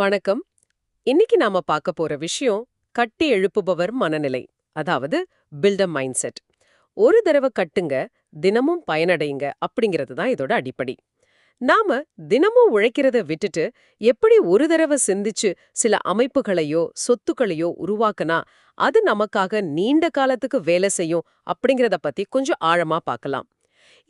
வணக்கம். இன்னைக்கு நாம பார்க்க போற விஷயம் கட்டி எழுப்புபவர் மனநிலை அதாவது பில்டர் மைண்ட் செட் ஒரு தடவை கட்டுங்க தினமும் பயனடைங்க அப்படிங்கிறது தான் இதோட அடிப்படை. நாம தினமும் உழைக்கிறத விட்டுட்டு எப்படி ஒரு தடவை சிந்திச்சு சில அமைப்புகளையோ சொத்துக்களையோ உருவாக்குனா அது நமக்காக நீண்ட காலத்துக்கு வேலை செய்யும் அப்படிங்கறத பத்தி கொஞ்சம் ஆழமா பார்க்கலாம்.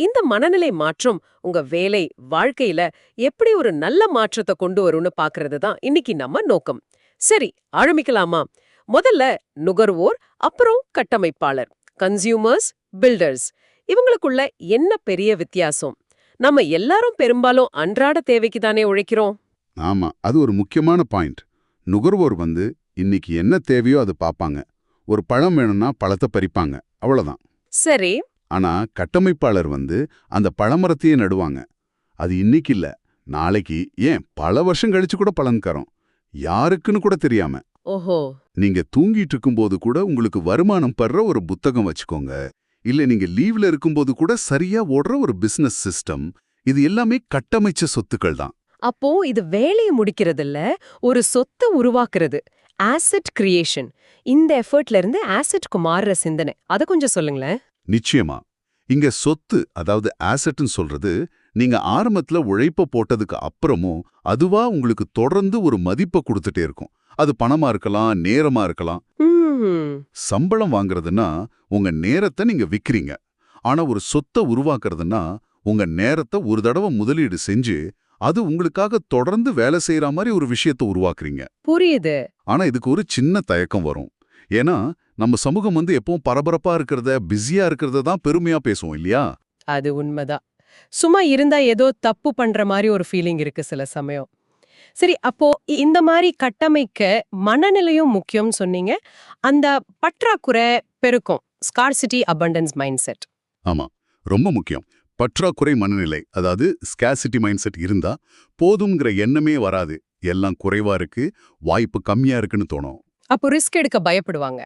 இந்த மனநிலை மாற்றம் உங்க வேலை வாழ்க்கையில எப்படி ஒரு நல்ல மாற்றத்தை கொண்டு வரும்னு பாக்குறது தான் இன்னைக்கு நம்ம நோக்கம். சரி ஆரம்பிக்கலாமா? முதல்ல நுகர்வோர் அப்புறம் கட்டமைப்பாளர் கன்சியூமர்ஸ் பில்டர்ஸ் இவங்களுக்குள்ள என்ன பெரிய வித்தியாசம்? நம்ம எல்லாரும் பெரும்பாலும் அன்றாட தேவைக்கு தானே உழைக்கிறோம். ஆமா அது ஒரு முக்கியமான பாயிண்ட். நுகர்வோர் வந்து இன்னைக்கு என்ன தேவையோ அது பார்ப்பாங்க ஒரு பழம் வேணும்னா பழத்தை பறிப்பாங்க. அவ்வளவுதான். சரி. ஆனா கட்டமைப்பாளர் வந்து அந்த பழமரத்தையே நடுவாங்க. அது இன்னைக்கு இல்ல. நாளைக்கு ஏன் பல வருஷம் கழிச்சு கூட பலன் யாருக்குன்னு கூட தெரியாம. ஓஹோ. நீங்க தூங்கிட்டு இருக்கும்போது கூட உங்களுக்கு வருமானம் படுற ஒரு புத்தகம் வச்சுக்கோங்க. இல்ல நீங்க லீவ்ல இருக்கும்போது கூட சரியா ஓடுற ஒரு பிசினஸ் சிஸ்டம் இது எல்லாமே கட்டமைச்ச சொத்துக்கள் தான். அப்போ இது வேலையை முடிக்கிறது இல்ல ஒரு சொத்தை உருவாக்குறது. ஆசெட் கிரியேஷன் இந்த எஃபர்ட்ல இருந்து ஆசெட்க்கு மாறுற சிந்தனை. அத கொஞ்சம் சொல்லுங்களேன். நிச்சயமா. இங்க சொத்து அதாவது ஆசெட்னு சொல்றது நீங்க ஆரம்பத்துல உழைப்ப போட்டதுக்கு அப்புறமும் அதுவா உங்களுக்கு தொடர்ந்து ஒரு மதிப்பை கொடுத்துட்டே இருக்கும். அது பணமா இருக்கலாம் நேரமா இருக்கலாம். சம்பளம் வாங்குறதுன்னா உங்க நேரத்தை நீங்க விக்கிறீங்க. ஆனா ஒரு சொத்தை உருவாக்குறதுன்னா உங்க நேரத்தை ஒரு தடவை முதலீடு செஞ்சு அது உங்களுக்காக தொடர்ந்து வேலை செய்யற மாதிரி ஒரு விஷயத்தை உருவாக்குறீங்க. புரியுது. ஆனா இதுக்கு ஒரு சின்ன தயக்கம் வரும். ஏன்னா நம்ம சமூகம் வந்து எப்பவும் பரபரப்பா இருக்கிறத பிஸியா இருக்கிறத தான் பெருமையா பேசுவோம் இல்லையா? அது உண்மைதான். சும்மா இருந்தா ஏதோ தப்பு பண்ற மாதிரி ஒரு ஃபீலிங் இருக்கு சில சமயம். சரி அப்போ இந்த மாதிரி கட்டமைக்க மனநிலையும் முக்கியம்னு சொன்னீங்க. அந்த பற்றாக்குறை பெருக்கும். ஸ்கார்சிட்டி அபண்டன்ஸ் மைண்ட் செட் ஆமா ரொம்ப முக்கியம். பற்றாக்குறை மனநிலை அதாவது ஸ்கேசிட்டி மைண்ட் செட் இருந்தா போதுங்கிற எண்ணமே வராது. எல்லாம் குறைவா இருக்கு வாய்ப்பு கம்மியா இருக்குன்னு தோணும். அப்போ ரிஸ்க் எடுக்க பயப்படுவாங்க.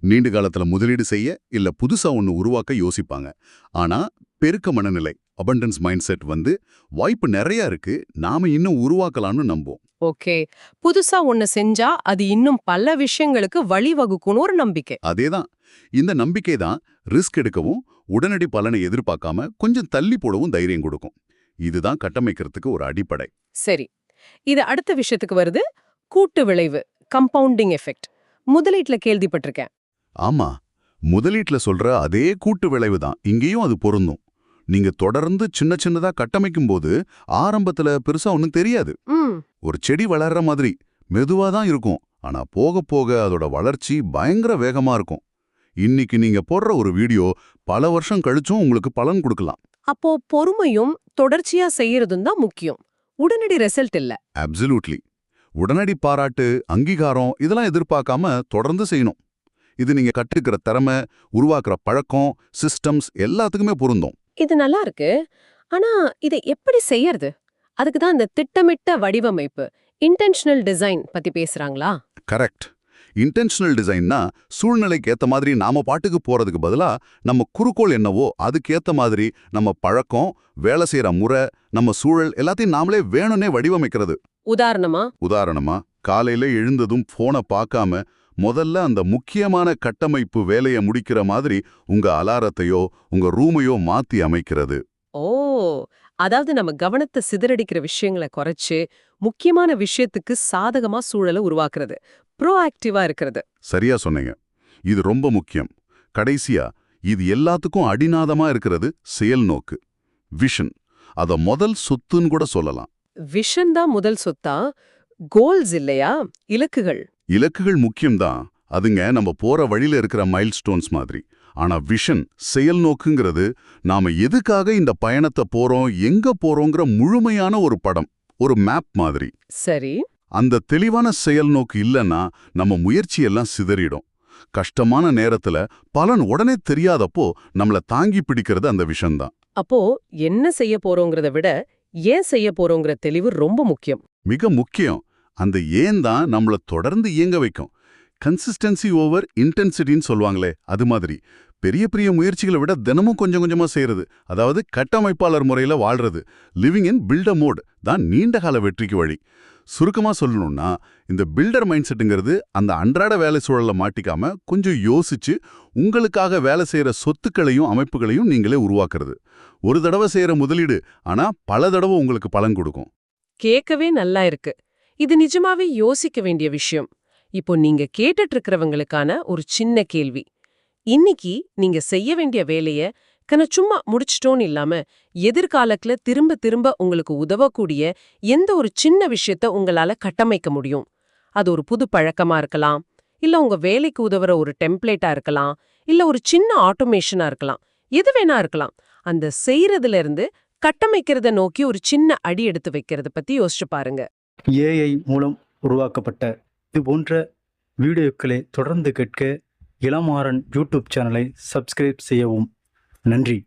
நீண்ட காலத்துல முதலீடு செய்ய இல்ல புதுசா ஒன்னு உருவாக்க யோசிப்பாங்க. ஆனா பெருக்க மனநிலை அபண்டன்ஸ் மைண்ட் செட் வந்து வாய்ப்பு நிறைய இருக்கு. நாம இன்னும் உருவாக்கலாம்னு நம்புவோம். ஓகே. புதுசா ஒண்ணு செஞ்சா அது இன்னும் பல விஷயங்களுக்கு வழிவகுக்கும்னு ஒரு நம்பிக்கை. அதேதான். இந்த நம்பிக்கை தான் ரிஸ்க் எடுக்கவும் உடனடி பலனை எதிர்பார்க்காம கொஞ்சம் தள்ளி போடவும் தைரியம் கொடுக்கும். இதுதான் கட்டமைக்கிறதுக்கு ஒரு அடிப்படை. சரி. இது அடுத்த விஷயத்துக்கு வருது. கூட்டு விளைவு. கம்பவுண்டிங் எஃபெக்ட் முதலீட்டுல கேள்விப்பட்டிருக்கேன். ஆமா. முதலீட்ல சொல்ற அதே கூட்டு விளைவு தான். இங்கேயும் அது பொருந்தும். நீங்க தொடர்ந்து சின்ன சின்னதா கட்டமைக்கும் போது ஆரம்பத்துல பெருசா ஒன்னும் தெரியாது. ஒரு செடி வளர்ற மாதிரி மெதுவா தான் இருக்கும். ஆனா போக போக அதோட வளர்ச்சி பயங்கர வேகமா இருக்கும். இன்னைக்கு நீங்க போடுற ஒரு வீடியோ பல வருஷம் கழிச்சும் உங்களுக்கு பலன் கொடுக்கலாம். அப்போ பொறுமையும் தொடர்ச்சியா செய்யறதும் தான் முக்கியம். உடனடி ரிசல்ட் இல்ல. அப்சல்யூட்லி உடனடி பாராட்டு அங்கீகாரம் இதெல்லாம் எதிர்பார்க்காம தொடர்ந்து செய்யணும். இது நீங்க கற்றுக்கிற திறமை உருவாக்குற பழக்கம் சிஸ்டம்ஸ் எல்லாத்துக்குமே பொருந்தும். இது நல்லா இருக்கு. ஆனா இதை எப்படி செய்யறது? அதுக்கு தான் இந்த திட்டமிட்ட வடிவமைப்பு இன்டென்ஷனல் டிசைன் பத்தி பேசுறாங்களா? கரெக்ட் இன்டென்ஷனல் டிசைன்னா சூழ்நிலைக்கு ஏத்த மாதிரி நாம பாட்டுக்கு போறதுக்கு பதிலா நம்ம குறுக்கோள் என்னவோ அதுக்கு ஏத்த மாதிரி நம்ம பழக்கம் வேலை செய்யற முறை நம்ம சூழல் எல்லாத்தையும் நாமளே வேணும்னே வடிவமைக்கிறது. உதாரணமா? உதாரணமா காலையில எழுந்ததும் போனை பார்க்காம முதல்ல அந்த முக்கியமான கட்டமைப்பு வேலையை முடிக்கிற மாதிரி உங்க அலாரத்தையோ உங்க ரூமையோ மாத்தி அமைக்கிறது. ஓ! அதாவது நம்ம கவனத்தை சிதறடிக்கிற விஷயங்களை குறைச்சு முக்கியமான விஷயத்துக்கு சாதகமா சூழலை உருவாக்குறது ப்ரோஆக்டிவா இருக்கிறது. சரியா சொன்னீங்க. இது ரொம்ப முக்கியம். கடைசியா இது எல்லாத்துக்கும் அடிநாதமா இருக்கிறது செயல் நோக்கு விஷன் அத முதல் சொத்துன்னு கூட சொல்லலாம். விஷன் தான் முதல் சொத்தா? கோல்ஸ் இல்லையா? இலக்குகள். இலக்குகள் முக்கியம்தான். அதுங்க நம்ம போற வழியில இருக்கிற மைல்ஸ்டோன்ஸ் மாதிரி. ஆனா விஷன் செயல் நோக்குங்கிறது நாம எதுக்காக இந்த பயணத்தை போறோம் எங்க போறோங்கிற முழுமையான ஒரு படம் ஒரு மேப் மாதிரி. சரி. அந்த தெளிவான செயல் நோக்கு இல்லைன்னா நம்ம முயற்சியெல்லாம் சிதறிடும். கஷ்டமான நேரத்துல பலன் உடனே தெரியாதப்போ நம்மள தாங்கி பிடிக்கிறது அந்த விஷன்தான். அப்போ என்ன செய்ய போறோங்கிறத விட ஏன் செய்ய போறோங்கிற தெளிவு ரொம்ப முக்கியம். மிக முக்கியம். அந்த ஏன் தான் நம்மள தொடர்ந்து இயங்க வைக்கும். கன்சிஸ்டன்சி ஓவர் இன்டென்சிட்டின்னு சொல்லுவாங்களே அது மாதிரி. பெரிய பெரிய முயற்சிகளை விட தினமும் கொஞ்சம் கொஞ்சமா செய்யறது அதாவது கட்டமைப்பாளர் முறையில வாழ்றது. லிவிங் இன் பில்ட மோட் தான் நீண்டகால வெற்றிக்கு வழி. சுருக்கமா சொல்லணும்னா இந்த பில்டர் மைண்ட் செட்டுங்கிறது அந்த அன்றாட வேலை சூழல்ல மாட்டிக்காம கொஞ்சம் யோசிச்சு உங்களுக்காக வேலை செய்யற சொத்துக்களையும் அமைப்புகளையும் நீங்களே உருவாக்குறது. ஒரு தடவை செய்யற முதலீடு ஆனா பல தடவை உங்களுக்கு பலன் கொடுக்கும். கேட்கவே நல்லா இருக்கு. இது நிஜமாவே யோசிக்க வேண்டிய விஷயம். இப்போ நீங்க கேட்டுட்டு இருக்கிறவங்களுக்கான ஒரு சின்ன கேள்வி. இன்னைக்கு நீங்க செய்ய வேண்டிய வேலைய கன சும்மா முடிச்சிட்டோன்னு இல்லாம எதிர்காலத்துல திரும்ப திரும்ப உங்களுக்கு உதவக்கூடிய எந்த ஒரு சின்ன விஷயத்த உங்களால கட்டமைக்க முடியும். அது ஒரு புது பழக்கமா இருக்கலாம் இல்ல உங்க வேலைக்கு உதவுற ஒரு டெம்ப்ளேட்டா இருக்கலாம் இல்ல ஒரு சின்ன ஆட்டோமேஷனா இருக்கலாம் எது வேணா இருக்கலாம். அந்த செய்யறதுல இருந்து கட்டமைக்கிறத நோக்கி ஒரு சின்ன அடி எடுத்து வைக்கிறத பத்தி யோசிச்சு பாருங்க. ஏஐ மூலம் உருவாக்கப்பட்ட இது போன்ற வீடியோக்களை தொடர்ந்து கேட்க இளமாறன் யூடியூப் சேனலை சப்ஸ்கிரைப் செய்யவும். நன்றி.